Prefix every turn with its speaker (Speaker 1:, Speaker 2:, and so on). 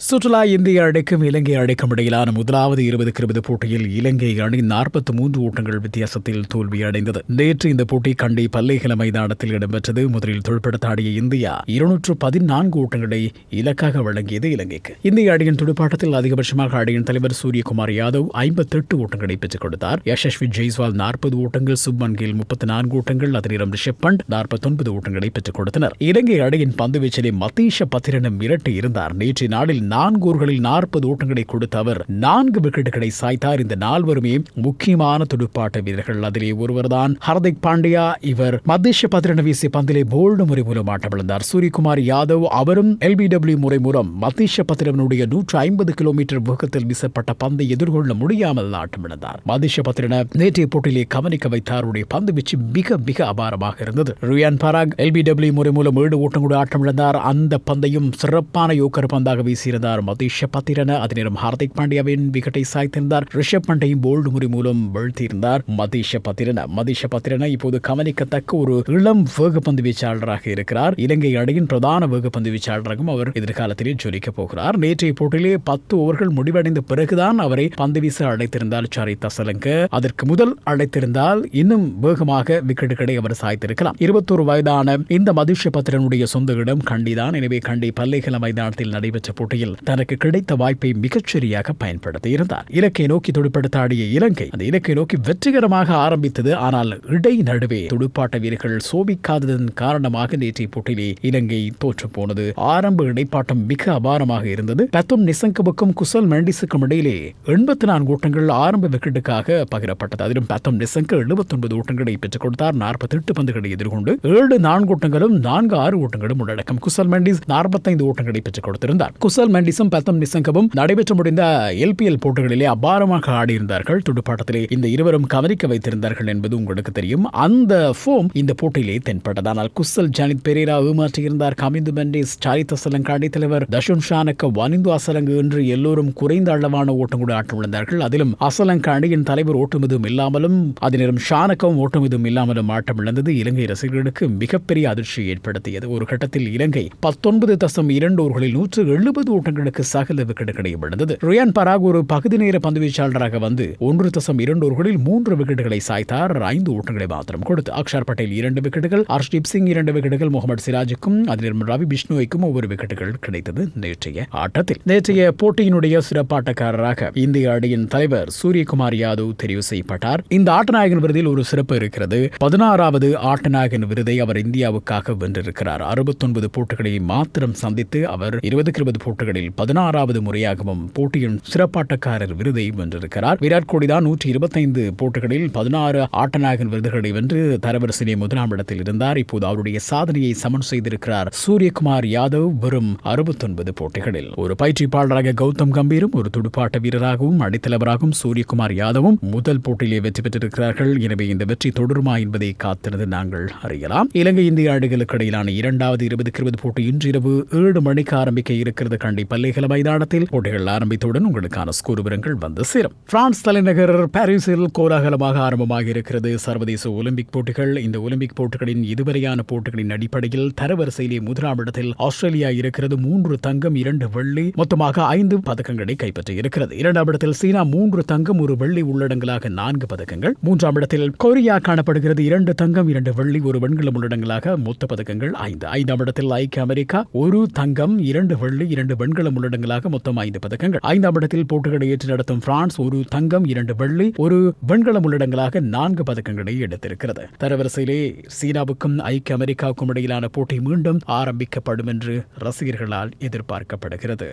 Speaker 1: சுற்றுலா இந்திய அணிக்கும் இலங்கை அணிக்கும் இடையிலான முதலாவது இருபதுக்கு இருபது போட்டியில் இலங்கை அணி நாற்பத்தி மூன்று ஓட்டங்கள் வித்தியாசத்தில் தோல்வியடைந்தது நேற்று இந்த போட்டி கண்டி பல்லேகல மைதானத்தில் இடம்பெற்றது. முதலில் தொழிற்படுத்தாடிய இந்தியா இருநூற்று பதினான்கு ஓட்டங்களை இலக்காக வழங்கியது இலங்கைக்கு. இந்திய அணியின் துடுப்பாட்டத்தில் அதிகபட்சமாக அணியின் தலைவர் சூரியகுமார் யாதவ் ஐம்பத்தெட்டு ஓட்டங்களை பெற்றுக் கொடுத்தார். யசஸ்வி ஜெய்ஸ்வால் நாற்பது ஓட்டங்கள் சுப்மன் கில் முப்பத்தி நான்கு ஓட்டங்கள் அதனிடம் ரிஷப் பண்ட் நாற்பத்தொன்பது ஓட்டங்களை பெற்றுக் கொடுத்தனர். இலங்கை அணியின் பந்துவீச்சிலே மத்தீஷ பத்திரனும் மிரட்டி இருந்தார் நேற்று நாளில் நான்கு ஓவர்களில் நாற்பது ஓட்டங்களை கொடுத்த அவர் நான்கு விக்கெட்டுகளை சாய்த்தார். இந்த நால்வருமே முக்கியமான துடுப்பாட்ட வீரர்கள். அதிலே ஒருவர்தான் ஹர்திக் பாண்டியா இவர் மத்திய பத்திரன வீசிய பந்திலே போல்டு முறை மூலம் ஆட்டமிழந்தார் சூரியகுமார் யாதவ் அவரும் எல்பிடபிள்யூ முறை மூலம் மத்திய பத்திரனுடைய நூற்று ஐம்பது கிலோமீட்டர் வேகத்தில் வீசப்பட்ட பந்தை எதிர்கொள்ள முடியாமல் ஆட்டமிழந்தார் மதீஷ பத்திரன நேற்றைய போட்டியிலே கவனிக்க வைத்தார். பந்து வீச்சு மிக மிக அபாரமாக இருந்தது. ரியான் பராக் எல்பிடபிள்யூ முறை மூலம் ஏழு ஓட்டங்களோடு ஆட்டமிழந்தார் அந்த பந்தையும் சிறப்பான யோக்கர் பந்தாக வீசியிருந்தார் மதீஷ பத்திரன. அதே நேரம் ஹார்திக் பாண்டியாவின் விக்கெட்டை சாய்த்திருந்தார். ரிஷப் பண்டையும் போல்டு முறை மூலம் வீழ்த்தியிருந்தார் மதீஷ பத்திரன. மதீஷ பத்திரன இப்போது கவனிக்கத்தக்க ஒரு இளம் வேகப்பந்து வீச்சாளராக இருக்கிறார். இலங்கை அணியின் பிரதான வேகப்பந்து வீச்சாளராகவும் அவர் எதிர்காலத்திலே ஜொலிக்கப் போகிறார். நேற்றைய போட்டியிலே பத்து ஓவர்கள் முடிவடைந்த பிறகுதான் அவரை பந்து வீச அழைத்திருந்தார் சாரித் அசலங்க அதற்கு முதல் அழைத்திருந்தால் இன்னும் வேகமாக விக்கெட்டுகளை அவர் சாய்த்திருக்கலாம். இருபத்தோரு வயதான இந்த மதுஷ பத்திரனுடைய சொந்த இடம் கண்டிதான். எனவே கண்டி பல்லைகல மைதானத்தில் நடைபெற்ற போட்டியில் தனக்கு கிடைத்த வாய்ப்பை மிகச்சரியாக பயன்படுத்தி இருந்தார் இலக்கை நோக்கி துடுப்படுத்த ஆடிய இலங்கை அந்த இலக்கை நோக்கி வெற்றிகரமாக ஆரம்பித்தது. ஆனால் இடை நடுவே துடுப்பாட்ட வீரர்கள் சோபிக்காததன் காரணமாக நேற்றைய போட்டியிலே இலங்கை தோற்று போனது. ஆரம்ப இடைப்பாட்டம் மிக அபாரமாக இருந்தது. பத்தும் நிசங்கவுக்கும் குசல் மெண்டிஸுக்கும் இடையிலே எண்பத்தி நான்கு ஓட்டங்கள் ஆரம்ப விக்கெட்டுக்காக பகிரப்பட்டது. அதிலும் பத்தும் நிசங்க எழுபத்தி ஒன்பது ஓட்டங்களை பெற்றுக் கொடுத்தார். நாற்பத்தி எட்டு பந்துகளை எதிர்கொண்டு ஏழு நான்கு ஓட்டங்களும் நான்கு ஆறு ஓட்டங்களும் உள்ளடக்கம். குசல் மெண்டிஸ் நாற்பத்தைந்து ஓட்டங்களை பெற்றுக் கொடுத்திருந்தார். குசல் மெண்டிஸும் பத்தம் நிசங்கவும் நடைபெற்று முடிந்த எல்பிஎல் போட்டிகளிலே அபாரமாக ஆடியிருந்தார்கள். துடுப்பாட்டத்திலே இந்த இருவரும் கவனிக்க வைத்திருந்தார்கள் என்பது உங்களுக்கு தெரியும். அந்த ஃபோம் இந்த போட்டியிலே தென்பட்டது. ஆனால் குசல் ஜானித் பெரேரா ஏமாற்றியிருந்தார். கமிந்து மெண்டிஸ் சாரித் அசலங்க தலைவர் தஷுன் ஷானுக்கு வனிந்து அசலங்கு என்று எல்லோரும் குறைந்த அளவான ஓட்டம் கூட ஆட்டமிழந்தார்கள். அதிலும் அசலங்க அணியின் தலைவர் ஓட்டம் எதுவும் இல்லாமலும் அதே நேரம் ஷானக்கவும் ஓட்டம் எதுவும் இல்லாமலும் ஆட்டமிழந்தது இலங்கை ரசிகர்களுக்கு மிகப்பெரிய அதிர்ச்சியை ஏற்படுத்தியது. ஒரு கட்டத்தில் இலங்கை பத்தொன்பது தசம் இரண்டு ஓவர்களில் நூற்று எழுபது ஓட்டங்களுக்கு சகல விக்கெட் கிடைக்கப்பட்டது ரியான் பராக் ஒரு பகுதி நேர பந்து வீச்சாளராக வந்து ஒன்று தசம் இரண்டு ஓவர்களில் மூன்று விக்கெட்டுகளை சாய்த்தார். ஐந்து ஓட்டங்களை மாத்திரம் கொடுத்து அக்ஷர் பட்டேல் இரண்டு விக்கெட்டுகள் ஹர்ஷ்தீப் சிங் இரண்டு விக்கெட்டுகள் முகமது சிராஜுக்கும் அதில் ரவி பிஷ்ணுவைக்கும் ஒவ்வொரு விக்கெட்டுகள் கிடைத்தது நேற்றைய ஆட்டத்தில். நேற்றைய போட்டியினுடைய சிறப்பாட்டக்காரராக இந்திய அணியின் தலைவர் சூரியகுமார் யாதவ் தெரிவு செய்யப்பட்டார். இந்த ஆட்டநாயகன் விருதில் ஒரு சிறப்பு இருக்கிறது. பதினாறாவது ஆட்டநாயகன் விருதை அவர் இந்தியாவுக்காக வென்றிருக்கிறார். அறுபத்தொன்பது போட்டிகளை மாத்திரம் சந்தித்து அவர் இருபதுக்கு இருபது போட்டிகளில் பதினாறாவது முறையாகவும் போட்டியின் சிறப்பாட்டக்காரர் விருதை வென்றிருக்கிறார். விராட் கோலி தான் நூற்றி இருபத்தைந்து போட்டிகளில் பதினாறு ஆட்டநாயகன் விருதுகளை வென்று தரவரிசையிலே முதலாம் இடத்தில் இருந்தார். இப்போது அவருடைய சாதனையை சமன் செய்திருக்கிறார் சூரியகுமார் யாதவ் வெறும் அறுபத்தொன்பது போட்டிகளில். ஒரு பயிற்சிப்பாளராக கௌதம் கம்பீரும் ஒரு துடுப்பாட்ட வீரராகவும் அடித்தலைவராகவும் சூரியகுமார் யாதவும் முதல் போட்டியிலே வெற்றி பெற்றிருக்கிறார்கள். எனவே இந்த வெற்றி தொடருமா என்பதை காத்திருந்து நாங்கள் அறியலாம். இலங்கை இந்திய அணிகளுக்கு இடையிலான இரண்டாவது இருபதுக்கு இருபது போட்டி இன்று இரவு ஏழு மணிக்கு ஆரம்பிக்க இருக்கிறது. கண்டி பல்லைகல மைதானத்தில் போட்டிகள் ஆரம்பித்தவுடன் உங்களுக்கான ஸ்கோர் விவரங்கள் வந்து சேரும். பிரான்ஸ் தலைநகர் பாரிஸில் கோலாகலமாக ஆரம்பமாக இருக்கிறது. சர்வதேச ஒலிம்பிக் போட்டிகள் இந்த ஒலிம்பிக் போட்டிகளின் இதுவரையான போட்டிகளின் அடிப்படையில் தரவரிசையிலே முதலாம் இடத்தில் ஆஸ்திரேலியா இருக்கிறது. மூன்று தங்கம் இரண்டு வெள்ளி மொத்தமாக ஐந்து பதக்கங்களை கைப்பற்றி இருக்கிறது இரண்டாம் இடத்தில் சீனா மூன்று தங்கம் ஒரு வெள்ளி உள்ளடங்களாக நான்கு பதக்கங்கள். மூன்றாம் இடத்தில் கொரியா காணப்படுகிறது. இரண்டு தங்கம் இரண்டு வெள்ளி ஒரு வெண்கலம் உள்ளடங்களாக மொத்த பதக்கங்கள் ஐந்து. ஐந்தாம் இடத்தில் ஐக்கிய அமெரிக்கா ஒரு தங்கம் இரண்டு வெள்ளி இரண்டு வெண்கலம் உள்ளடங்களாக மொத்தம் ஐந்து பதக்கங்கள். ஐந்தாம் இடத்தில் போட்டிகளை ஏற்று நடத்தும் பிரான்ஸ் ஒரு தங்கம் இரண்டு வெள்ளி ஒரு வெண்கலம் உள்ளடங்கலாக நான்கு பதக்கங்களை எடுத்திருக்கிறது. தரவரிசையிலே சீனாவுக்கும் ஐக்கிய அமெரிக்காவுக்கும் இடையிலான போட்டி மீண்டும் ஆரம்பிக்கப்படும் என்று ரசிகர்களால் எதிர்பார்க்கப்படுகிறது.